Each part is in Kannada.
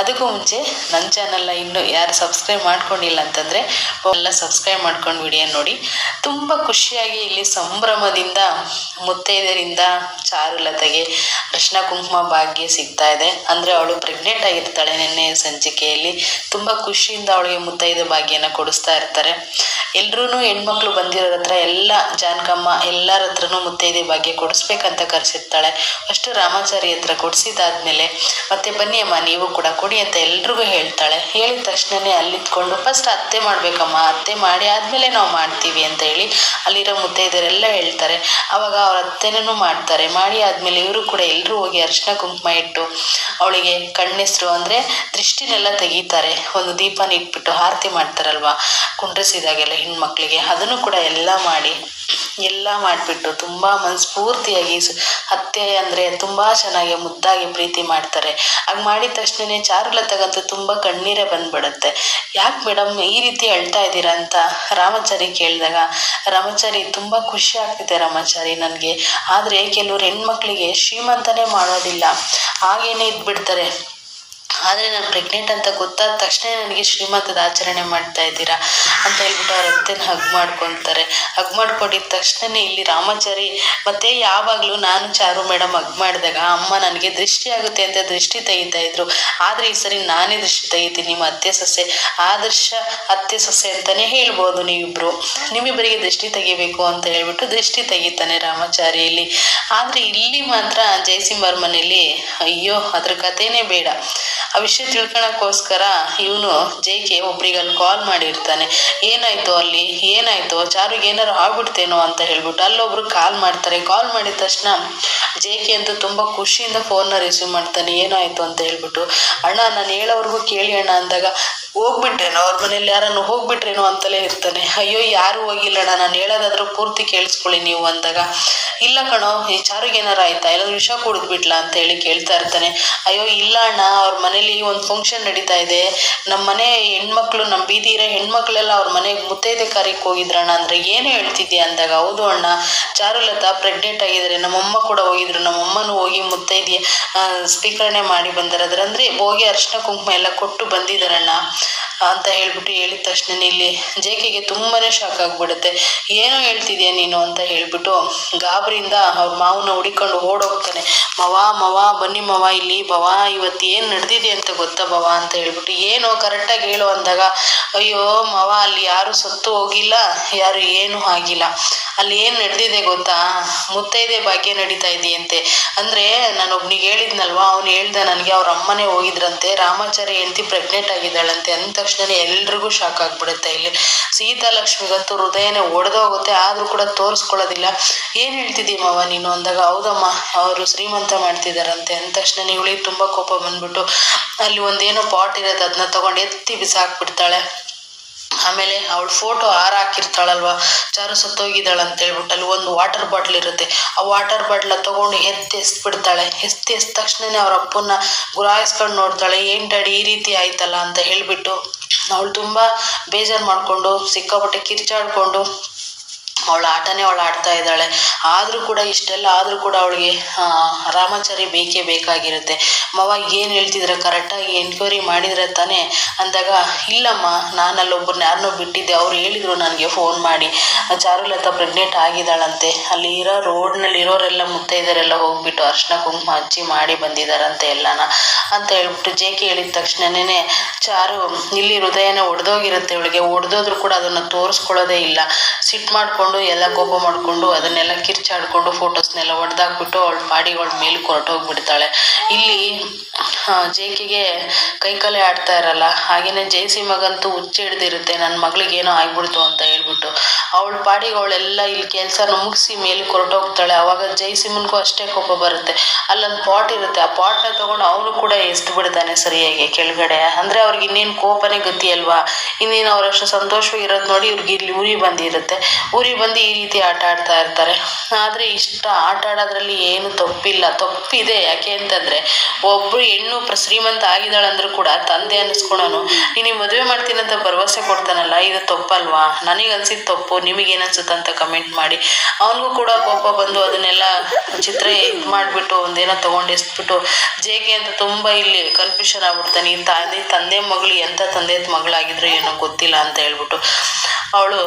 ಅದಕ್ಕೂ ಮುಂಚೆ ನನ್ನ ಚಾನಲ್ನ ಇನ್ನೂ ಯಾರು ಸಬ್ಸ್ಕ್ರೈಬ್ ಮಾಡ್ಕೊಂಡಿಲ್ಲ ಅಂತಂದರೆ ಎಲ್ಲ ಸಬ್ಸ್ಕ್ರೈಬ್ ಮಾಡ್ಕೊಂಡು ವಿಡಿಯೋ ನೋಡಿ. ತುಂಬ ಖುಷಿಯಾಗಿ ಇಲ್ಲಿ ಸಂಭ್ರಮದಿಂದ ಮುತ್ತೈದರಿಂದ ಚಾರುಲತೆಗೆ ಅರಿಶಿನ ಕುಂಕುಮ ಭಾಗ್ಯ ಸಿಗ್ತಾ ಇದೆ. ಅಂದರೆ ಅವಳು ಪ್ರೆಗ್ನೆಂಟ್ ಆಗಿರ್ತಾಳೆ ನಿನ್ನೆ ಸಂಚಿಕೆಯಲ್ಲಿ. ತುಂಬ ಖುಷಿಯಿಂದ ಅವಳಿಗೆ ಮುತ್ತೈದ ಭಾಗ್ಯನ ಕೊಡಿಸ್ತಾ ಇರ್ತಾರೆ. ಎಲ್ಲರೂ ಹೆಣ್ಮಕ್ಳು ಬಂದಿರೋರ ಹತ್ರ ಎಲ್ಲ ಜಾನಕಮ್ಮ ಎಲ್ಲರ ಹತ್ರನೂ ಮುತ್ತೈದೆ ಭಾಗ್ಯ ಕೊಡಿಸ್ಬೇಕಂತ ಕರೆಸಿರ್ತಾಳೆ. ಫಸ್ಟು ರಾಮಾಚಾರಿ ಹತ್ರ ಕೊಡಿಸಿದಾದ್ಮೇಲೆ ಮತ್ತೆ ಬನ್ನಿ ಅಮ್ಮ, ನೀವು ಕೂಡ ಕೊಡಿ. ಅಂತ ಎಲ್ರಿಗೂ ಹೇಳ್ತಾಳೆ. ಹೇಳಿದ ತಕ್ಷಣನೇ ಅಲ್ಲಿತ್ಕೊಂಡು ಫಸ್ಟ್ ಅತ್ತೆ ಮಾಡಬೇಕಮ್ಮ, ಅತ್ತೆ ಮಾಡಿ ಆದಮೇಲೆ ನಾವು ಮಾಡ್ತೀವಿ ಅಂತ ಹೇಳಿ ಅಲ್ಲಿರೋ ಮುತ್ತೈದರೆಲ್ಲ ಹೇಳ್ತಾರೆ. ಆವಾಗ ಅವ್ರ ಅತ್ತೆನೂ ಮಾಡ್ತಾರೆ. ಮಾಡಿ ಆದಮೇಲೆ ಇವರು ಕೂಡ ಎಲ್ಲರೂ ಹೋಗಿ ಅರಿಶಿನ ಕುಂಕುಮ ಇಟ್ಟು ಅವಳಿಗೆ ಕಣ್ಣೆಸರು ಅಂದರೆ ದೃಷ್ಟಿನೆಲ್ಲ ತೆಗಿತಾರೆ. ಒಂದು ದೀಪನ ಇಟ್ಬಿಟ್ಟು ಆರತಿ ಮಾಡ್ತಾರಲ್ವ, ಕುಂಡ್ರಿಸಿದಾಗೆಲ್ಲ ಹೆಣ್ಮಕ್ಳಿಗೆ. ಅದನ್ನು ಕೂಡ ಎಲ್ಲ ಮಾಡಿ ಎಲ್ಲ ಮಾಡಿಬಿಟ್ಟು ತುಂಬ ಮನಸ್ಫೂರ್ತಿಯಾಗಿ ಸು ಅತ್ತೆ ಅಂದರೆ ತುಂಬ ಚೆನ್ನಾಗಿ ಮುದ್ದಾಗಿ ಪ್ರೀತಿ ಮಾಡ್ತಾರೆ. ಹಾಗೆ ಮಾಡಿದ ತಕ್ಷಣನೇ ಚಾರುಲತಗಂತೂ ತುಂಬ ಕಣ್ಣೀರೇ ಬಂದ್ಬಿಡುತ್ತೆ. ಯಾಕೆ ಮೇಡಮ್ ಈ ರೀತಿ ಅಳ್ತಾ ಇದ್ದೀರಾ ಅಂತ ರಾಮಾಚಾರಿ ಕೇಳಿದಾಗ, ರಾಮಾಚಾರಿ ತುಂಬ ಖುಷಿ ಆಗ್ತಿದೆ ರಾಮಾಚಾರಿ ನನಗೆ. ಆದರೆ ಕೆಲವ್ರು ಹೆಣ್ಮಕ್ಳಿಗೆ ಶ್ರೀಮಂತನೇ ಮಾಡೋದಿಲ್ಲ. ಹಾಗೇನೆ ಇದ್ಬಿಡ್ತಾರೆ. ಆದರೆ ನಾನು ಪ್ರೆಗ್ನೆಂಟ್ ಅಂತ ಗೊತ್ತಾದ ತಕ್ಷಣ ನನಗೆ ಶ್ರೀಮಂತದ ಆಚರಣೆ ಮಾಡ್ತಾ ಇದ್ದೀರಾ ಅಂತ ಹೇಳ್ಬಿಟ್ಟು ಅವ್ರ ಅತ್ತೆನ ಹಗ್ ಮಾಡ್ಕೊತಾರೆ. ಹಗ್ ಮಾಡ್ಕೊಂಡಿದ್ದ ತಕ್ಷಣನೇ ಇಲ್ಲಿ ರಾಮಾಚಾರಿ ಮತ್ತೆ ಯಾವಾಗಲೂ ನಾನು ಚಾರು ಮೇಡಮ್ ಹಗ್ ಮಾಡಿದಾಗ ಅಮ್ಮ ನನಗೆ ದೃಷ್ಟಿ ಆಗುತ್ತೆ ಅಂತ ದೃಷ್ಟಿ ತೆಗಿತಾ ಇದ್ರು. ಆದರೆ ಈ ಸರಿ ನಾನೇ ದೃಷ್ಟಿ ತೆಗಿತೀನಿ, ನಿಮ್ಮ ಅತ್ತೆ ಸೊಸೆ, ಆದರ್ಶ ಅತ್ತೆ ಸೊಸೆ ಅಂತಲೇ ಹೇಳ್ಬೋದು ನೀವಿಬ್ರು. ನಿಮ್ಮಿಬ್ಬರಿಗೆ ದೃಷ್ಟಿ ತೆಗಿಬೇಕು ಅಂತ ಹೇಳ್ಬಿಟ್ಟು ದೃಷ್ಟಿ ತೆಗಿತಾನೆ ರಾಮಾಚಾರಿಯಲ್ಲಿ ಆದರೆ ಇಲ್ಲಿ ಮಾತ್ರ ಜಯಸಿಂಹರ ಮನೆಯಲ್ಲಿ ಅಯ್ಯೋ ಅದ್ರ ಕಥೆನೇ ಬೇಡ. ಆ ವಿಷಯ ತಿಳ್ಕೊಳಕ್ಕೋಸ್ಕರ ಇವನು ಜೈಗೆ ಒಬ್ರಿಗೆ ಕಾಲ್ ಮಾಡಿರ್ತಾನೆ. ಏನಾಯ್ತು ಅಲ್ಲಿ? ಏನಾಯ್ತು? ಚಾರುಗೆ ಏನಾರು ಆಗ್ಬಿಡ್ತೇನೋ ಅಂತ ಹೇಳ್ಬಿಟ್ಟು ಅಲ್ಲೊಬ್ರು ಕಾಲ್ ಮಾಡ್ತಾರೆ. ಕಾಲ್ ಮಾಡಿದ ತಕ್ಷಣ ಜೈಕೆ ಅಂತ ತುಂಬ ಖುಷಿಯಿಂದ ಫೋನ್ನ ರಿಸೀವ್ ಮಾಡ್ತಾನೆ. ಏನಾಯ್ತು ಅಂತ ಹೇಳ್ಬಿಟ್ಟು, ಅಣ್ಣ, ನಾನು ಹೇಳೋವ್ರಿಗೂ ಕೇಳಿ ಅಣ್ಣ ಅಂದಾಗ ಹೋಗ್ಬಿಟ್ರೇನೋ, ಅವ್ರ ಮನೇಲಿ ಯಾರನ್ನು ಹೋಗ್ಬಿಟ್ರೇನೋ ಅಂತಲೇ ಇರ್ತಾನೆ. ಅಯ್ಯೋ, ಯಾರು ಹೋಗಿಲ್ಲಣ್ಣ, ನಾನು ಹೇಳೋದಾದ್ರೂ ಪೂರ್ತಿ ಕೇಳಿಸ್ಕೊಳ್ಳಿ ನೀವು ಅಂದಾಗ. ಇಲ್ಲ ಕಣೋ, ಈ ಚಾರುಗೆ ಏನಾರು ಆಯ್ತಾ? ಎಲ್ಲಾದ್ರೂ ವಿಷ ಕುಡಿದ್ಬಿಟ್ಲಾ ಅಂತ ಹೇಳಿ ಕೇಳ್ತಾ ಇರ್ತಾನೆ. ಅಯ್ಯೋ, ಇಲ್ಲ ಅಣ್ಣ, ಅವ್ರ ಮನೇಲಿ ಒಂದು ಫಂಕ್ಷನ್ ನಡೀತಾ ಇದೆ. ನಮ್ಮ ಮನೆ ಹೆಣ್ಮಕ್ಳು ನಮ್ಮ ಬೀದಿ ಇರೋ ಹೆಣ್ಮಕ್ಳೆಲ್ಲ ಅವ್ರ ಮನೆಗೆ ಮುತ್ತೈದೆ ಕಾರ್ಯಕ್ಕೆ ಹೋಗಿದ್ರಣ್ಣ ಅಂದರೆ ಏನು ಹೇಳ್ತಿದ್ಯಾ ಅಂದಾಗ, ಹೌದು ಅಣ್ಣ. ಚಾರುಲತಾ ಪ್ರೆಗ್ನೆಂಟ್ ಆಗಿದ್ದಾರೆ ನಮ್ಮಮ್ಮ ಕೂಡ ಹೋಗಿದ್ರು. ನಮ್ಮಮ್ಮನೂ ಹೋಗಿ ಮುತ್ತೈದೆ ಸ್ವೀಕರಣೆ ಮಾಡಿ ಬಂದಿರೋದ್ರ ಅಂದರೆ ಹೋಗಿ ಅರಿಶಿನ ಕುಂಕುಮ ಎಲ್ಲ ಕೊಟ್ಟು ಬಂದಿದ್ದಾರಣ್ಣ ಅಂತ ಹೇಳ್ಬಿಟ್ಟು ಹೇಳಿದ ತಕ್ಷಣ ಇಲ್ಲಿ ಜೇಕೆಗೆ ತುಂಬಾ ಶಾಕ್ ಆಗಿಬಿಡುತ್ತೆ. ಏನೋ ಹೇಳ್ತಿದ್ಯಾ ನೀನು? ಅಂತ ಹೇಳ್ಬಿಟ್ಟು ಗಾಬರಿಯಿಂದ ಅವ್ರ ಮಾವನ ಹುಡಿಕೊಂಡು ಓಡೋಗ್ತಾನೆ. ಮವ ಮವ, ಬನ್ನಿ ಮವ ಇಲ್ಲಿ. ಬವ, ಇವತ್ತು ಏನು ನಡೆದಿದೆ ಅಂತ ಗೊತ್ತಾ ಬವ? ಅಂತ ಹೇಳ್ಬಿಟ್ಟು, ಏನೋ ಕರೆಕ್ಟಾಗಿ ಹೇಳು ಅಂದಾಗ, ಅಯ್ಯೋ, ಮವ, ಅಲ್ಲಿ ಯಾರು ಸತ್ತು ಹೋಗಿಲ್ಲ. ಯಾರು ಏನೂ ಆಗಿಲ್ಲ. ಅಲ್ಲಿ ಏನು ನಡೆದಿದೆ ಗೊತ್ತಾ? ಮುತ್ತೈದೆ ಭಾಗ್ಯ ನಡೀತಾ ಇದೆಯಂತೆ. ಅಂದರೆ ನಾನು ಒಬ್ನಿಗೆ ಹೇಳಿದ್ನಲ್ವಾ? ಅವ್ನು ಹೇಳ್ದ ನನಗೆ ಅವ್ರ ಅಮ್ಮನೇ ಹೋಗಿದ್ರಂತೆ. ರಾಮಾಚಾರ್ಯ ಹೆಂಡತಿ ಪ್ರೆಗ್ನೆಂಟ್ ಆಗಿದ್ದಾಳಂತೆ. ಅಂದ ತಕ್ಷಣ ಎಲ್ರಿಗೂ ಶಾಕ್ ಆಗ್ಬಿಡುತ್ತೆ ಇಲ್ಲಿ. ಸೀತಾಲಕ್ಷ್ಮಿಗಂತೂ ಹೃದಯನೇ ಒಡೆದೋಗುತ್ತೆ. ಆದರೂ ಕೂಡ ತೋರಿಸ್ಕೊಳ್ಳೋದಿಲ್ಲ. ಏನು ಹೇಳ್ತಿದ್ದೀ ಮಾವ ನೀನು ಅಂದಾಗ, ಹೌದಮ್ಮ, ಅವರು ಶ್ರೀಮಂತ ಮಾಡ್ತಿದ್ದಾರಂತೆ ಅಂದ ತಕ್ಷಣ ಇವಳಿಗೆ ತುಂಬ ಕೋಪ ಬಂದ್ಬಿಟ್ಟು ಅಲ್ಲಿ ಒಂದೇನೋ ಪಾಟ್ ಇರೋದು ಅದನ್ನ ತಗೊಂಡು ಎತ್ತಿ ಬಿಸಾಕ್ಬಿಡ್ತಾಳೆ. ಆಮೇಲೆ ಅವಳು ಫೋಟೋ ಹಾರ ಹಾಕಿರ್ತಾಳಲ್ವ? ಚಾರು ಸತ್ತೋಗಿದ್ದಾಳೆ ಅಂತ ಹೇಳ್ಬಿಟ್ಟು ಅಲ್ಲಿ ಒಂದು ವಾಟರ್ ಬಾಟ್ಲ್ ಇರುತ್ತೆ. ಆ ವಾಟರ್ ಬಾಟ್ಲ ತಗೊಂಡು ಎತ್ತಿ ಎಸ್ಬಿಡ್ತಾಳೆ. ಎತ್ತಿ ಎಸ್ದ ತಕ್ಷಣನೇ ಅವ್ರ ಅಪ್ಪನ ಗುರಾಯಿಸ್ಕೊಂಡು ನೋಡ್ತಾಳೆ. ಏನು ಡ್ಯಾಡಿ ಈ ರೀತಿ ಆಯ್ತಲ್ಲ ಅಂತ ಹೇಳಿಬಿಟ್ಟು ಅವಳು ತುಂಬ ಬೇಜಾರು ಮಾಡಿಕೊಂಡು ಸಿಕ್ಕಾಪಟ್ಟೆ ಕಿರ್ಚಾಡ್ಕೊಂಡು ಅವಳ ಆಟನೇ ಅವಳು ಆಡ್ತಾ ಇದ್ದಾಳೆ. ಆದರೂ ಕೂಡ ಇಷ್ಟೆಲ್ಲ ಆದರೂ ಕೂಡ ಅವಳಿಗೆ ರಾಮಾಚಾರಿ ಬೇಕೇ ಬೇಕಾಗಿರುತ್ತೆ. ಮವ ಏನು ಹೇಳ್ತಿದ್ರೆ ಕರೆಕ್ಟಾಗಿ ಎನ್ಕ್ವೈರಿ ಮಾಡಿದ್ರೆ ತಾನೇ ಅಂದಾಗ, ಇಲ್ಲಮ್ಮ ನಾನು ಒಬ್ಬರನ್ನ ಯಾರನ್ನೋ ಬಿಟ್ಟಿದ್ದೆ, ಅವ್ರು ಹೇಳಿದರು ನನಗೆ ಫೋನ್ ಮಾಡಿ. ಚಾರುಲತಾ ಪ್ರೆಗ್ನೆಂಟ್ ಆಗಿದ್ದಾಳಂತೆ. ಅಲ್ಲಿ ಇರೋ ರೋಡ್ನಲ್ಲಿ ಇರೋರೆಲ್ಲ ಮುತ್ತೈದರೆಲ್ಲ ಹೋಗ್ಬಿಟ್ಟು ಅರ್ಶಿನ ಕುಂಕುಮ ಹಚ್ಚಿ ಮಾಡಿ ಬಂದಿದ್ದಾರಂತೆ ಎಲ್ಲನ ಅಂತ ಹೇಳ್ಬಿಟ್ಟು ಜೆ ಕೆ ಹೇಳಿದ ತಕ್ಷಣನೇ ಚಾರು ಇಲ್ಲಿ ಹೃದಯನ ಒಡೆದೋಗಿರುತ್ತೆ ಇವಳಿಗೆ. ಒಡೆದೋದ್ರು ಕೂಡ ಅದನ್ನು ತೋರಿಸ್ಕೊಳ್ಳೋದೇ ಇಲ್ಲ. ಸಿಟ್ಟು ಮಾಡಿಕೊಂಡು ಎಲ್ಲ ಕೋಪ ಮಾಡಿಕೊಂಡು ಅದನ್ನೆಲ್ಲ ಕಿರ್ಚಾಡ್ಕೊಂಡು ಫೋಟೋಸ್ನೆಲ್ಲ ಒಡೆದಾಕ್ಬಿಟ್ಟು ಅವಳ ಪಾಡಿಗೆ ಅವಳ ಮೇಲೆ ಹೊರಟೋಗ್ಬಿಡ್ತಾಳೆ ಇಲ್ಲಿ ಜೇಕಿಗೆ ಕೈಕಲೆ ಆಡ್ತಾ ಇರಲ್ಲ. ಹಾಗೆಯೇ ಜೇಸಿ ಮಗಂತೂ ಹುಚ್ಚು ಹಿಡ್ದಿರುತ್ತೆ ನನ್ನ ಮಗಳಿಗೆ ಏನೋ ಆಗ್ಬಿಡ್ತು ಅಂತ ಹೇಳ್ಬಿಟ್ಟು. ಅವಳ ಪಾಡಿಗೆ ಅವಳೆಲ್ಲ ಇಲ್ಲಿ ಕೆಲಸನ ಮುಗಿಸಿ ಮೇಲೆ ಹೊರಟೋಗ್ತಾಳೆ ಅವಾಗ ಜೈಸಿಮನ್ಗೂ ಅಷ್ಟೇ ಕೋಪ ಬರುತ್ತೆ. ಅಲ್ಲೊಂದು ಪಾಟ್ ಇರುತ್ತೆ. ಆ ಪಾಟ್ನ ತಗೊಂಡು ಅವನು ಕೂಡ ಎಸ್ದು ಬಿಡ್ತಾನೆ ಸರಿಯಾಗಿ ಕೆಳಗಡೆ. ಅಂದರೆ ಅವ್ರಿಗೆ ಇನ್ನೇನು ಕೋಪನೇ ಗತಿ ಅಲ್ವಾ? ಇನ್ನೇನು ಅವರಷ್ಟು ಸಂತೋಷವಾಗಿರೋದು ನೋಡಿ ಇವ್ರಿಗೆ ಇಲ್ಲಿ ಉರಿ ಬಂದಿರುತ್ತೆ. ಉರಿ ಬಂದು ಈ ರೀತಿ ಆಟ ಆಡ್ತಾ ಇರ್ತಾರೆ. ಆದರೆ ಇಷ್ಟ ಆಟ ಆಡೋದ್ರಲ್ಲಿ ಏನು ತಪ್ಪಿಲ್ಲ. ತಪ್ಪಿದೆ. ಯಾಕೆ ಅಂತಂದರೆ ಒಬ್ಬರು ಹೆಣ್ಣು ಶ್ರೀಮಂತ ಆಗಿದ್ದಾಳಂದ್ರೂ ಕೂಡ ತಂದೆ ಅನ್ನಿಸ್ಕೊಳೋನು ನೀನು ಮದುವೆ ಮಾಡ್ತೀನಿ ಅಂತ ಭರವಸೆ ಕೊಡ್ತಾನಲ್ಲ, ಇದು ತಪ್ಪಲ್ವಾ? ನನಗೆ ಅನ್ಸಿದ್ದು ತಪ್ಪು. ನಿಮಗೇನು ಅನ್ಸುತ್ತೆ ಅಂತ ಕಮೆಂಟ್ ಮಾಡಿ. ಅವನಿಗೂ ಕೂಡ ಕೋಪ ಬಂದು ಅದನ್ನೆಲ್ಲ ಚಿತ್ರ ಇದು ಮಾಡಿಬಿಟ್ಟು, ಒಂದೇನೋ ತಗೊಂಡು ಎಸ್ಬಿಟ್ಟು ಜೇಗೆ ಅಂತ ತುಂಬ ಇಲ್ಲಿ ಕನ್ಫ್ಯೂಷನ್ ಆಗ್ಬಿಡ್ತಾನೆ. ತಂದೆ ತಂದೆ ಮಗಳು ಎಂಥ ತಂದೆ ಮಗಳಾಗಿದ್ರು ಏನೋ ಗೊತ್ತಿಲ್ಲ ಅಂತ ಹೇಳ್ಬಿಟ್ಟು. ಅವಳು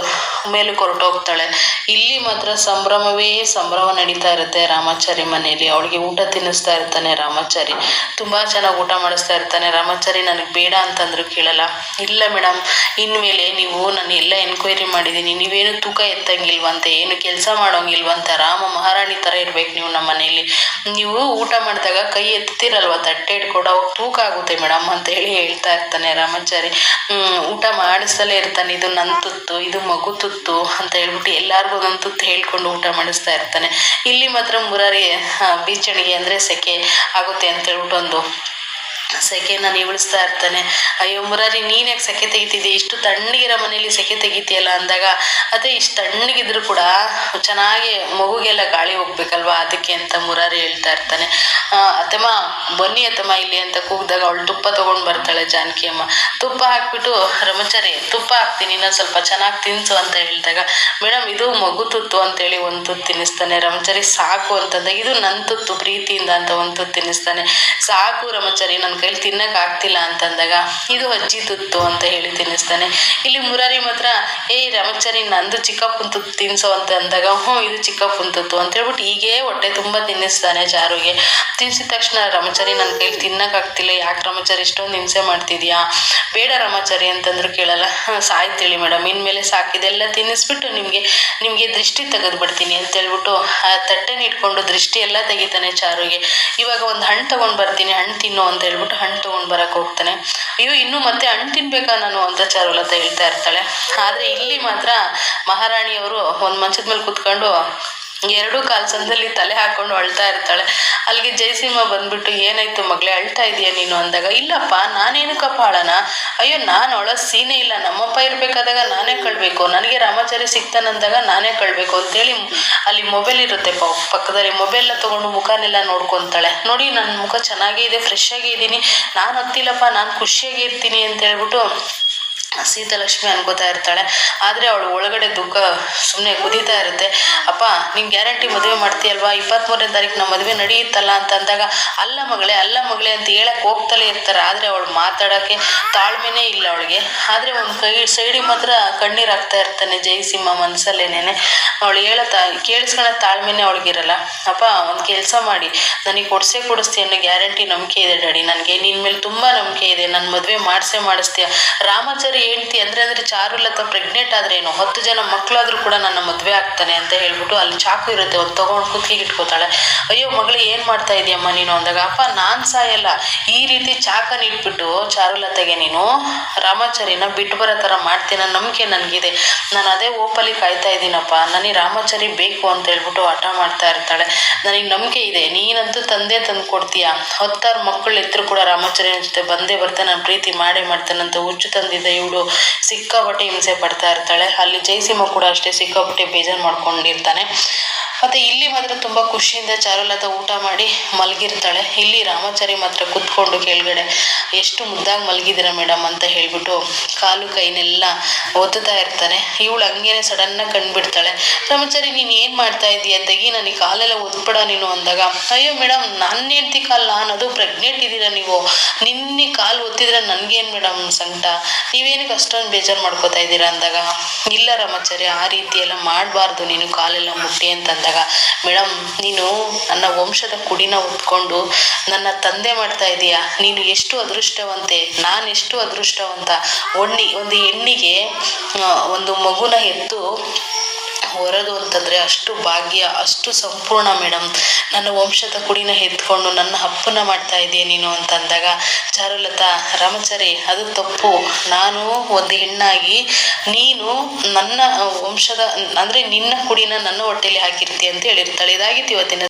ಮೇಲಕ್ಕೆ ಹೊರಟೋಗ್ತಾಳೆ ಇಲ್ಲಿ ಮಾತ್ರ ಸಂಭ್ರಮವೇ ಸಂಭ್ರಮ ನಡೀತಾ ಇರುತ್ತೆ ರಾಮಾಚಾರಿ ಮನೆಯಲ್ಲಿ. ಅವಳಿಗೆ ಊಟ ತಿನ್ನಿಸ್ತಾ ಇರ್ತಾನೆ ರಾಮಾಚಾರಿ. ತುಂಬ ಚೆನ್ನಾಗಿ ಊಟ ಮಾಡಿಸ್ತಾ ಇರ್ತಾನೆ. ರಾಮಾಚಾರಿ, ನನಗೆ ಬೇಡ ಅಂತಂದ್ರು ಕೇಳಲ್ಲ. ಇಲ್ಲ ಮೇಡಮ್ ಇನ್ಮೇಲೆ ನೀವು ನಾನು ಎಲ್ಲ ಎನ್ಕ್ವೈರಿ ಮಾಡಿದ್ದೀನಿ. ನೀವೇನು ತೂಕ ಎತ್ತಂಗಿಲ್ವಂತೆ, ಏನು ಕೆಲಸ ಮಾಡೋಂಗಿಲ್ವಂತ, ರಾಮ ಮಹಾರಾಣಿ ಥರ ಇರ್ಬೇಕು ನೀವು ನಮ್ಮ ಮನೆಯಲ್ಲಿ. ನೀವು ಊಟ ಮಾಡಿದಾಗ ಕೈ ಎತ್ತೀರಲ್ವ? ತಟ್ಟೆ ಹಿಡ್ಕೊಂಡು ಅವಾಗ ತೂಕ ಆಗುತ್ತೆ ಮೇಡಮ್ ಅಂತ ಹೇಳಿ ಹೇಳ್ತಾ ಇರ್ತಾನೆ ರಾಮಾಚಾರಿ. ಊಟ ಮಾಡಿಸ್ತಲೇ ಇರ್ತಾನೆ. ಇದು ನನ್ನ ತುತ್ತು. ಇದು ಮಗು ತುತ್ತು ಅಂತ ಹೇಳ್ಬಿಟ್ಟು ಎಲ್ಲಾರ್ಗು ಒಂದೊಂದು ತುತ್ತು ಹೇಳ್ಕೊಂಡು ಊಟ ಮಾಡಿಸ್ತಾ ಇರ್ತಾನೆ. ಇಲ್ಲಿ ಮಾತ್ರ ಮುರಾರಿ ಬೀಚಣಿಗೆ ಅಂದರೆ ಸೆಕೆ ಆಗುತ್ತೆ ಅಂತ ಹೇಳ್ಬಿಟ್ಟು ಒಂದು ಸೆಕೆನ ನಿವಳಿಸ್ತಾ ಇರ್ತಾನೆ. ಅಯ್ಯೋ ಮುರಾರಿ, ನೀನು ಯಾಕೆ ಸೆಕೆ ತೆಗಿತಿದ್ದೆ? ಇಷ್ಟು ತಣ್ಣಗಿರೋ ಮನೇಲಿ ಸೆಕೆ ತೆಗಿತೀಯಲ್ಲ ಅಂದಾಗ, ಅದೇ ಇಷ್ಟು ತಣ್ಣಗಿದ್ರು ಕೂಡ ಚೆನ್ನಾಗಿ ಮಗುಗೆಲ್ಲ ಗಾಳಿ ಹೋಗ್ಬೇಕಲ್ವಾ? ಅದಕ್ಕೆ ಅಂತ ಮುರಾರಿ ಹೇಳ್ತಾ ಇರ್ತಾನೆ. ಅತ್ತಮ್ಮ, ಬನ್ನಿ ಅತ್ತಮ್ಮ ಇಲ್ಲಿ ಅಂತ ಕೂಗಿದಾಗ ಅವಳು ತುಪ್ಪ ತೊಗೊಂಡು ಬರ್ತಾಳೆ ಜಾನಕಿ ಅಮ್ಮ. ತುಪ್ಪ ಹಾಕ್ಬಿಟ್ಟು, ರಮಚಾರಿ, ತುಪ್ಪ ಹಾಕ್ತೀನಿ, ಇನ್ನೊಂದು ಸ್ವಲ್ಪ ಚೆನ್ನಾಗಿ ತಿನ್ಸು ಅಂತ ಹೇಳಿದಾಗ, ಮೇಡಮ್, ಇದು ಮಗು ತುತ್ತು ಅಂತೇಳಿ ಒಂದು ತುತ್ತು ತಿನ್ನಿಸ್ತಾನೆ. ರಮಚಾರಿ, ಸಾಕು ಅಂತಂದಾಗ, ಇದು ನನ್ನ ತುತ್ತು, ಪ್ರೀತಿಯಿಂದ ಅಂತ ಒಂದು ತುತ್ತು ತಿನ್ನಿಸ್ತಾನೆ. ಸಾಕು ರಮಚಾರಿ ನನ್ನ ಕೈಲಿ ತಿನ್ನಕ್ಕೆ ಆಗ್ತಿಲ್ಲ ಅಂತಂದಾಗ ಇದು ಅಜ್ಜಿ ತುತ್ತು ಅಂತ ಹೇಳಿ ತಿನ್ನಿಸ್ತಾನೆ. ಇಲ್ಲಿ ಮುರಾರಿ ಮಾತ್ರ ಏಯ್ ರಮಚಾರಿ ನಂದು ಚಿಕ್ಕಪ್ಪನ ತುತ್ತು ತಿನ್ಸೋ ಅಂತ ಅಂದಾಗ ಹ್ಞೂ ಇದು ಚಿಕ್ಕಪ್ಪನ ತುತ್ತು ಅಂತ ಹೇಳ್ಬಿಟ್ಟು ಹೀಗೆ ಹೊಟ್ಟೆ ತುಂಬ ತಿನ್ನಿಸ್ತಾನೆ ಚಾರುಗೆ ತಿನ್ಸಿದ ತಕ್ಷಣ ರಮಚಾರಿ ನನ್ನ ಕೈಲಿ ತಿನ್ನೋಕ್ಕಾಗ್ತಿಲ್ಲ ಯಾಕೆ ರಮಚಾರಿ ಇಷ್ಟೊಂದು ಹಿಂಸೆ ಮಾಡ್ತಿದ್ಯಾ? ಬೇಡ ರಮಚಾರಿ ಅಂತಂದ್ರು ಕೇಳಲ್ಲ. "ಹ್ಮ್, ಸಾಯ್ತೇಳಿ ಮೇಡಮ್ ಇನ್ಮೇಲೆ ಸಾಕಿದೆಲ್ಲ ತಿನ್ನಿಸ್ಬಿಟ್ಟು ನಿಮಗೆ ನಿಮಗೆ ದೃಷ್ಟಿ ತೆಗೆದ್ಬಿಡ್ತೀನಿ ಅಂತ ಹೇಳ್ಬಿಟ್ಟು ಆ ತಟ್ಟೆನ ಇಟ್ಕೊಂಡು ದೃಷ್ಟಿ ಎಲ್ಲ ತೆಗಿತಾನೆ ಚಾರುಗೆ ಇವಾಗ ಒಂದು ಹಣ್ಣು ತೊಗೊಂಡು ಬರ್ತೀನಿ ಹಣ್ಣು ತಿನ್ನು ಅಂತ ಹೇಳ್ಬಿಟ್ಟು ಹಣ್ಣು ತೊಗೊಂಡು ಬರಕ್ಕೆ ಹೋಗ್ತಾನೆ. ಅಯ್ಯೋ, ಇನ್ನೂ ಮತ್ತೆ ಹಣ್ಣು ತಿನ್ಬೇಕಾ ನಾನು ಅಂತ ಚಾರುಲತ ಹೇಳ್ತಾ ಇರ್ತಾಳೆ. ಆದರೆ ಇಲ್ಲಿ ಮಾತ್ರ ಮಹಾರಾಣಿಯವರು ಒಂದು ಮಂಚದ ಮೇಲೆ ಕೂತ್ಕೊಂಡು ಎರಡೂ ಕಾಲ್ ಸಂದಲ್ಲಿ ತಲೆ ಹಾಕೊಂಡು ಅಳ್ತಾ ಇರ್ತಾಳೆ. ಅಲ್ಲಿಗೆ ಜಯಸಿಂಹ ಬಂದ್ಬಿಟ್ಟು, ಏನಾಯ್ತು ಮಗಳೇ, ಅಳ್ತಾ ಇದೀಯ ನೀನು? ಅಂದಾಗ, ಇಲ್ಲಪ್ಪ, ನಾನೇನಕ್ಕಪ್ಪ ಕಪಾಳನ ಅಯ್ಯೋ, ನಾನು ಅಳೋ ಸೀನೇ ಇಲ್ಲ. ನಮ್ಮಪ್ಪ ಇರ್ಬೇಕಾದಾಗ ನಾನೇ ಕಳ್ಬೇಕು. ನನಗೆ ರಾಮಾಚಾರಿ ಸಿಗ್ತಾನಂದಾಗ ನಾನೇ ಕಳ್ಬೇಕು. ಅಂತೇಳಿ ಅಲ್ಲಿ ಮೊಬೈಲ್ ಇರುತ್ತೆ ಪಕ್ಕದಲ್ಲಿ. ಮೊಬೈಲ್ ಮೊಬೈಲ್ನ ತಗೊಂಡು ಮುಖನೆಲ್ಲ ನೋಡ್ಕೊತಾಳೆ. ನೋಡಿ ನನ್ನ ಮುಖ ಚೆನ್ನಾಗೇ ಇದೆ ಫ್ರೆಶ್ ಆಗೇ ಇದ್ದೀನಿ. ನಾನು ಹತ್ತಿಲ್ಲಪ್ಪ, ನಾನು ಖುಷಿಯಾಗಿ ಇರ್ತೀನಿ ಅಂತ ಹೇಳ್ಬಿಟ್ಟು ಸೀತಾಲಕ್ಷ್ಮಿ ಅನ್ಕೋತಾ ಇರ್ತಾಳೆ. ಆದರೆ ಅವಳು ಒಳಗಡೆ ದುಃಖ ಸುಮ್ಮನೆ ಕುದೀತಾ ಇರುತ್ತೆ. ಅಪ್ಪ ನೀನು ಗ್ಯಾರಂಟಿ ಮದುವೆ ಮಾಡ್ತೀಯಲ್ವಾ? ಇಪ್ಪತ್ತ್ಮೂರನೇ ತಾರೀಕು ನಮ್ಮ ಮದುವೆ ನಡೆಯುತ್ತಲ್ಲ ಅಂತ ಅಂದಾಗ, ಅಲ್ಲ ಮಗಳೇ ಅಲ್ಲ ಮಗಳೇ ಅಂತ ಹೇಳಕ್ಕೆ ಹೋಗ್ತಲೇ ಇರ್ತಾರೆ. ಆದರೆ ಅವಳು ಮಾತಾಡೋಕ್ಕೆ ತಾಳ್ಮೆನೇ ಇಲ್ಲ ಅವಳಿಗೆ. ಆದರೆ ಒಂದು ಕೈ ಸೈಡಿಗೆ ಮಾತ್ರ ಕಣ್ಣೀರು ಹಾಕ್ತಾ ಇರ್ತಾನೆ ಜಯಸಿಂಹ ಮನಸ್ಸಲ್ಲೇನೆ ಅವಳು ತಾ, ಕೇಳಿಸ್ಕೊಳ್ಳೋ ತಾಳ್ಮೆನೇ ಅವಳಿಗಿರಲ್ಲ. ಅಪ್ಪ, ಒಂದು ಕೆಲಸ ಮಾಡಿ. ನನಗೆ ಕೊಡಿಸೇ ಕೊಡಿಸ್ತೀಯ, ಅನ್ನೋ ಗ್ಯಾರಂಟಿ ನಂಬಿಕೆ ಇದೆ, ಡ್ಯಾಡಿ. ನನಗೆ ನಿನ್ನ ಮೇಲೆ ತುಂಬ ನಂಬಿಕೆ ಇದೆ. ನನ್ನ ಮದುವೆ ಮಾಡಿಸೇ ಮಾಡಿಸ್ತೀಯ. ರಾಮಾಚಾರಿ ಹೇಳ್ತಿ ಅಂದರೆ ಅಂದರೆ ಚಾರುಲತ ಪ್ರೆಗ್ನೆಂಟ್ ಆದ್ರೇನು ಹತ್ತು ಜನ ಮಕ್ಕಳಾದ್ರೂ ಕೂಡ ನನ್ನ ಮದುವೆ ಆಗ್ತಾನೆ ಅಂತ ಹೇಳ್ಬಿಟ್ಟು ಅಲ್ಲಿ ಚಾಕು ಇರುತ್ತೆ, ಒಂದು ತಗೊಂಡು ಕುತ್ತಿಗೆ ಇಟ್ಕೋತಾಳೆ. ಅಯ್ಯೋ ಮಗಳು, ಏನು ಮಾಡ್ತಾ ಇದೆಯಮ್ಮ ನೀನು? ಅಂದಾಗ, ಅಪ್ಪ, ನಾನು ಸಾಯಲ್ಲ. ಈ ರೀತಿ ಚಾಕನ್ ಇಟ್ಬಿಟ್ಟು, ಚಾರುಲತೆಗೆ ನೀನು ರಾಮಾಚಾರಿನ ಬಿಟ್ಟು ಬರೋ ಥರ ಮಾಡ್ತೀನಿ ನಂಬಿಕೆ ನನಗಿದೆ. ನಾನು ಅದೇ ಓಪಲ್ಲಿ ಕಾಯ್ತಾ ಇದ್ದೀನಪ್ಪ. ನನಗೆ ರಾಮಾಚಾರಿ ಬೇಕು ಅಂತ ಹೇಳ್ಬಿಟ್ಟು ಹಠ ಮಾಡ್ತಾ ಇರ್ತಾಳೆ. ನನಗೆ ನಂಬಿಕೆ ಇದೆ. ನೀನಂತೂ ತಂದೆ ತಂದು ಕೊಡ್ತೀಯ? ಹತ್ತಾರು ಮಕ್ಕಳು ಎತ್ತರು ಕೂಡ ರಾಮಾಚಾರ್ಯನ ಜೊತೆ ಬಂದೇ ಬರ್ತಾನೆ ನಾನು ಪ್ರೀತಿ ಮಾಡೇ ಮಾಡ್ತಾನಂತ ಹುಚ್ಚು ತಂದಿದ್ದ ಇವಳು ಸಿಕ್ಕಾಪಟ್ಟೆ ಹಿಂಸೆ ಪಡ್ತಾ ಇರ್ತಾಳೆ. ಅಲ್ಲಿ ಜಯಸಿಂಹ ಕೂಡ ಅಷ್ಟೇ ಸಿಕ್ಕಾಪಟ್ಟೆ ಬೇಜಾರು ಮಾಡ್ಕೊಂಡಿರ್ತಾನೆ. ಮತ್ತು ಇಲ್ಲಿ ಮಾತ್ರ ತುಂಬ ಖುಷಿಯಿಂದ ಚಾರುಲತಾ ಊಟ ಮಾಡಿ ಮಲಗಿರ್ತಾಳೆ. ಇಲ್ಲಿ ರಾಮಾಚಾರಿ ಮಾತ್ರ ಕೂತ್ಕೊಂಡು ಕೆಳಗಡೆ, ಎಷ್ಟು ಮುದ್ದಾಗಿ ಮಲಗಿದ್ದೀರಾ ಮೇಡಮ್ ಅಂತ ಹೇಳ್ಬಿಟ್ಟು ಕಾಲು ಕೈನೆಲ್ಲ ಒತ್ತುತ್ತಾ ಇರ್ತಾನೆ. ಇವಳು ಹಂಗೇನೆ ಸಡನ್ನಾಗಿ ಕಂಡುಬಿಡ್ತಾಳೆ ರಾಮಾಚಾರಿ, ನೀನು ಏನು ಮಾಡ್ತಾ ಇದೀಯ? ತೆಗಿ ನನಗೆ ಕಾಲೆಲ್ಲ ಒದ್ಬೇಡ ನೀನು ಅಂದಾಗ, ಅಯ್ಯೋ ಮೇಡಮ್ ನನ್ನ ಹೆಂಡ್ತಿ ಕಾಲು, ನಾನು ಅದು ಪ್ರೆಗ್ನೆಂಟ್ ಇದ್ದೀರಾ ನೀವು? ನಿನ್ನೆ ಕಾಲು ಒತ್ತಿದ್ರೆ ನನಗೇನು ಮೇಡಮ್ ಸಂಕಟ? ನೀವೇನಕ್ಕೆ ಅಷ್ಟೊಂದು ಬೇಜಾರು ಮಾಡ್ಕೋತಾ ಇದ್ದೀರಾ ಅಂದಾಗ, ಇಲ್ಲ ರಾಮಾಚಾರಿ, ಆ ರೀತಿ ಎಲ್ಲ ಮಾಡಬಾರ್ದು. ನೀನು ಕಾಲೆಲ್ಲ ಮುಟ್ಟಿ ಅಂತಂದಾಗ ಮೇಡಮ್ ನೀನು ನನ್ನ ವಂಶದ ಕುಡಿನ ಉತ್ಕೊಂಡು ನನ್ನ ತಂದೆ ಮಾಡ್ತಾ ಇದೀಯಾ? ನೀನು ಎಷ್ಟು ಅದೃಷ್ಟವಂತೆ, ನಾನು ಎಷ್ಟು ಅದೃಷ್ಟವಂತ? ಒಣ್ಣಿ, ಒಂದು ಹೆಣ್ಣಿಗೆ ಒಂದು ಮಗುನ ಎತ್ತು ಹೊರದು ಅಂತಂದರೆ ಅಷ್ಟು ಭಾಗ್ಯ, ಅಷ್ಟು ಸಂಪೂರ್ಣ ಮೇಡಮ್ ನನ್ನ ವಂಶದ ಕುಡಿನ ಎತ್ಕೊಂಡು ನನ್ನ ಅಪ್ಪನ ಮಾಡ್ತಾ ಇದೆಯಾ ನೀನು ಅಂತಂದಾಗ, ಚಾರುಲತಾ, ರಾಮಚಾರಿ, ಅದು ತಪ್ಪು. ನಾನು ಒಂದು ಹೆಣ್ಣಾಗಿ, ನೀನು ನನ್ನ ವಂಶದ, ಅಂದರೆ ನಿನ್ನ ಕುಡಿನ ನನ್ನ ಹೊಟ್ಟೆಯಲ್ಲಿ ಹಾಕಿರ್ತೀಯ ಅಂತ ಹೇಳಿರ್ತಾಳೆ. ಇದಾಗಿತ್ತು ಇವತ್ತಿನ